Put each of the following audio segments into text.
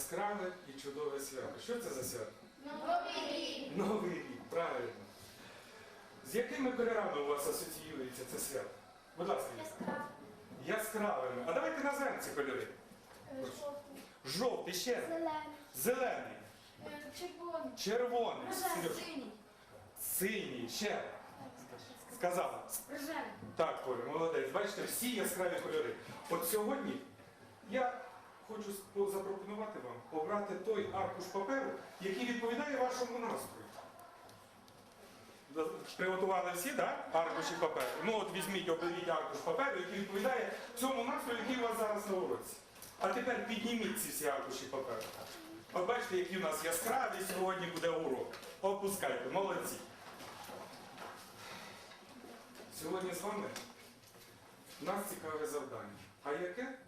яскраве і чудове свято. Що це за свято? Новий рік. Новий рік, правильно. З якими кольорами у вас асоціюється це свято? Будь ласка, Ліса. Яскравими. А давайте назвемо ці кольори. Жовтий. Жовтий ще. Зелений. Зелений, Червоний. червоний. Серьож. Синій. синій, ще. Сказала. Рожевий. Так, Коля, молодець. Бачите, всі яскраві кольори. От сьогодні я хочу запропонувати вам обрати той аркуш паперу, який відповідає вашому настрою. Приготували всі, так? Аркуші паперу. Ну от візьміть, оберіть аркуш паперу, який відповідає цьому настрою, який у вас зараз на уроці. А тепер підніміть ці всі аркуші паперу. От бачите, який у нас яскравий сьогодні буде урок. Опускайте, молодці. Сьогодні з вами у нас цікаве завдання. А яке?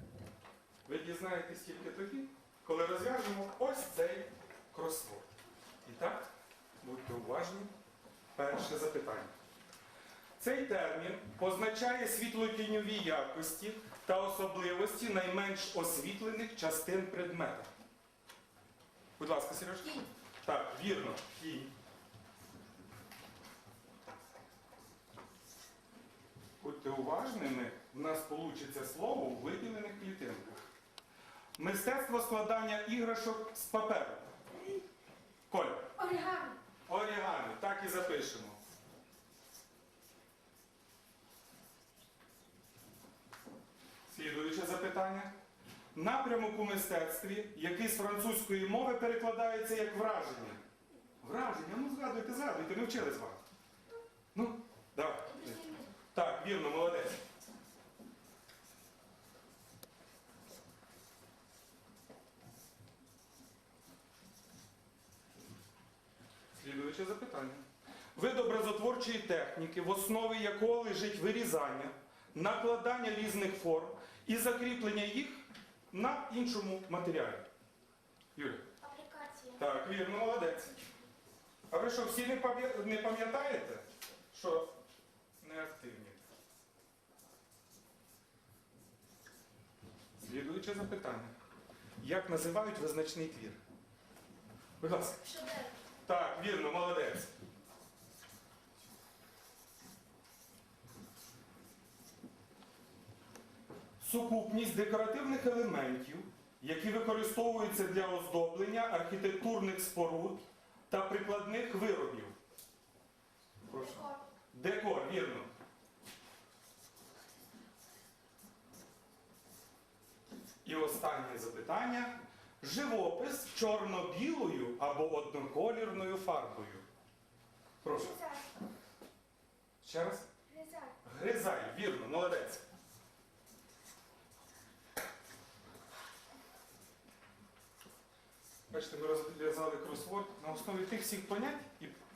Ви дізнаєтесь тільки тоді, коли розв'яжемо ось цей кросворд. І так, будьте уважні. Перше запитання. Цей термін позначає світлотіньові якості та особливості найменш освітлених частин предмета. Будь ласка, Сереж. Кінь. Так, вірно. Кінь. Будьте уважними, в нас вийде слово у виділених клітинках. Мистецтво складання іграшок з паперу. Коля. Орігамі. Орігамі, так і запишемо. Слідуюче запитання. Напрямок у мистецтві, який з французької мови перекладається як враження. Враження, ну згадуйте, згадуйте, ми вчили з вами. Ну, давай. Так, вірно, молодець. Слідуюче запитання. Вид образотворчої техніки, в основі якого лежить вирізання, накладання різних форм і закріплення їх на іншому матеріалі. Юля. Аплікація. Так, вірно, молодець. А ви що, всі не не пам'ятаєте, що не активні? Слідуюче запитання. Як називають визначний твір? Будь ласка. Шедевр. Так, вірно, молодець. Сукупність декоративних елементів, які використовуються для оздоблення архітектурних споруд та прикладних виробів. Прошу. Декор. Декор, вірно. І останнє запитання. Живопис чорно-білою або одноколірною фарбою. Прошу. Ще раз. Гризар. Гризай, вірно, молодець. Бачите, ми розв'язали кросворд на основі тих всіх понять,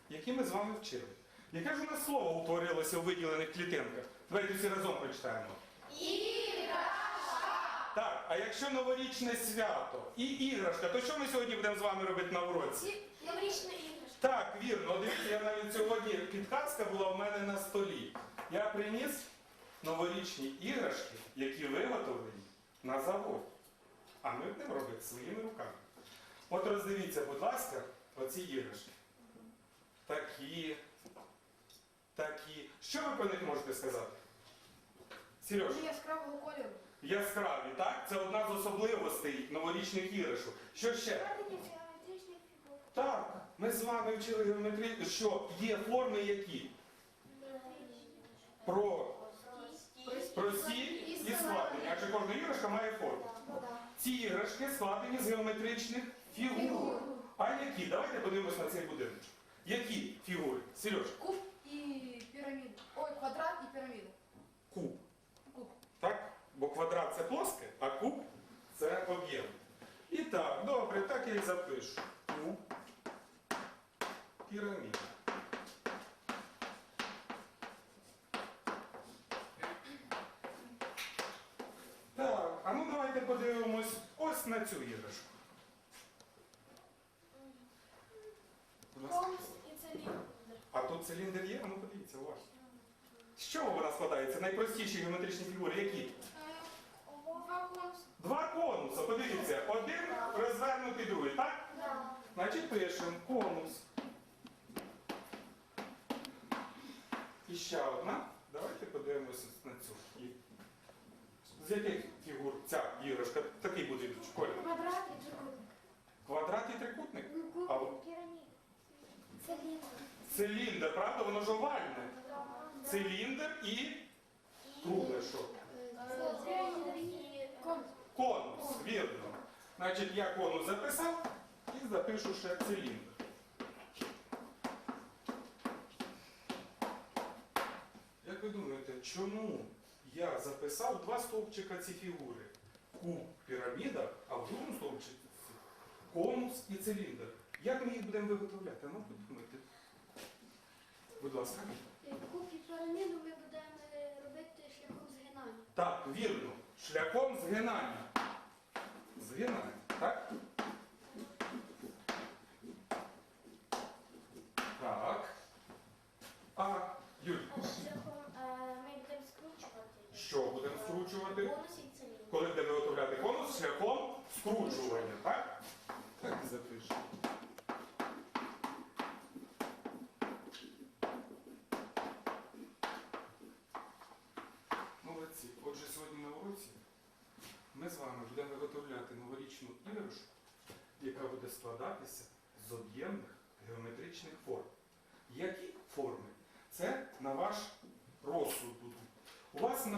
які ми з вами вчили. Яке ж у нас слово утворилося у виділених клітинках? Давайте всі разом прочитаємо. А якщо новорічне свято і іграшка, то що ми сьогодні будемо з вами робити на уроці? Ці новорічна іграшка. Так, вірно. Дивіться, я навіть сьогодні підказка була у мене на столі. Я приніс новорічні іграшки, які виготовлені на заводі. А ми будемо робити своїми руками. От роздивіться, будь ласка, оці іграшки. Такі. Такі. Що ви про них можете сказати? Сереж, Дуже яскравого кольору. Яскраві, так? Це одна з особливостей новорічних іграшок. Що ще? Так, ми з вами вчили геометрію, що є форми які? Про прості і складені. Адже кожна іграшка має форму. Ці іграшки складені з геометричних фігур. А які? Давайте подивимось на цей будинок. Які фігури? Сереж, Куб і піраміда. Ой, квадрат і піраміда. куб. Куб. Так? Бо квадрат це плоске, а куб це об'єм. І так, добре, так я і запишу. Куб. Піраміда. Так, а ну давайте подивимось ось на цю іграшку. Конус і циліндр. А тут циліндр є, а ну подивіться, уважно. З чого вона складається? Найпростіші геометричні фігури, які? Два конуси. Два конуса, подивіться, один роз... розвернутий другий, так? Да. Значить пишемо конус. І ще одна. Давайте подивимося на цю. З яких фігур ця іграшка? Такий буде в школі. Квадрат і трикутник. Квадрат і трикутник. Ну, А. Циліндр. Циліндр, правда? Воно ж овальне. Циліндр і кругле що? Конус, вірно. Значить, я конус записав і запишу ще циліндр. Як ви думаєте, чому я записав два стовпчика ці фігури? Куб піраміда, а в другому стовпчику конус і циліндр. Як ми їх будемо виготовляти? Ну, подумайте. Будь ласка. Куб і піраміду ми будемо е, робити шляхом згинання. Так, вірно. Шляхом. Згинання, так? Так. А, Юль, Шляхом е, ми будемо скручувати. що будемо скручувати? Конус і циліндр. Коли будемо виготовляти конус шляхом скручування, так? Так і запишемо. Молодці. Отже, сьогодні на уроці ми з вами будемо виготовляти новорічну іграшку, яка буде складатися з об'ємних геометричних форм. Які форми? Це на ваш розсуд будуть. У вас на